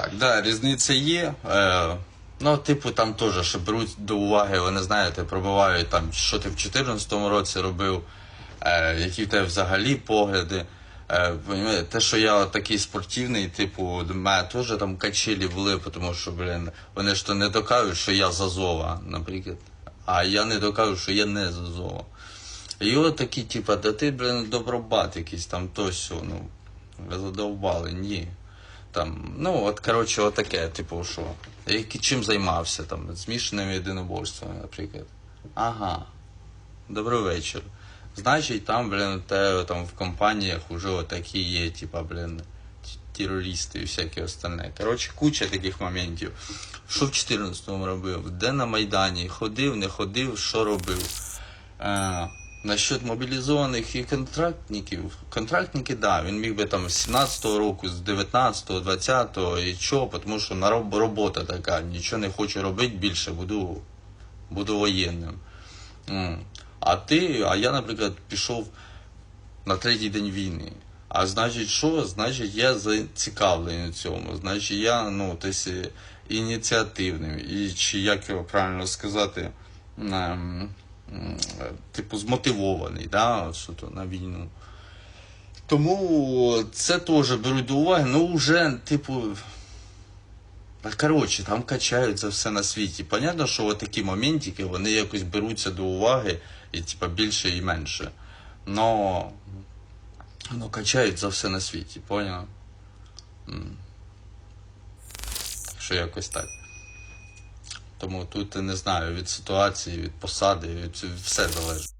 так, да, різниця є. Е, ну, типу, там теж, що беруть до уваги, вони знаєте, пробивають там, що ти в 2014 році робив, е, які в тебе взагалі погляди. Е, те, що я такий спортивний, типу, до мене теж там качелі були, тому що, блін, вони ж то не докажуть, що я з Азова, наприклад. А я не докажу, що я не з Азова. І от такі, типа, да ти, блін, добробат якийсь там то сьо, ну, задовбали, ні. Там, ну, от, коротше, отаке, типу, що. Я чим займався, там, змішаними єдиноборствами, наприклад. Ага. Добрий вечір. Значить, там, блін, тебе там в компаніях уже отакі є, типа, блін, терористи і всяке остальне. Коротше, куча таких моментів. Що в 14-му робив? Де на Майдані? Ходив, не ходив, що робив? Е, насчет мобілізованих і контрактників. Контрактники, да, він міг би там з 17-го року, з 19-го, 20-го, і чого, тому що на роб- робота така, нічого не хочу робити більше, буду, буду воєнним. А ти, а я, наприклад, пішов на третій день війни. А значить, що? Значить, я зацікавлений у цьому. Значить, я ну, десь е, ініціативним. І чи як його правильно сказати, ем, типу, змотивований, да, що на війну. Тому це теж беруть до уваги, ну вже, типу. Коротше, там качають за все на світі. Понятно, що от такі моментики, вони якось беруться до уваги, і типа більше і менше. Но, ну, качають за все на світі, поняв? Що якось так. Тому тут не знаю, від ситуації, від посади, від все залежить.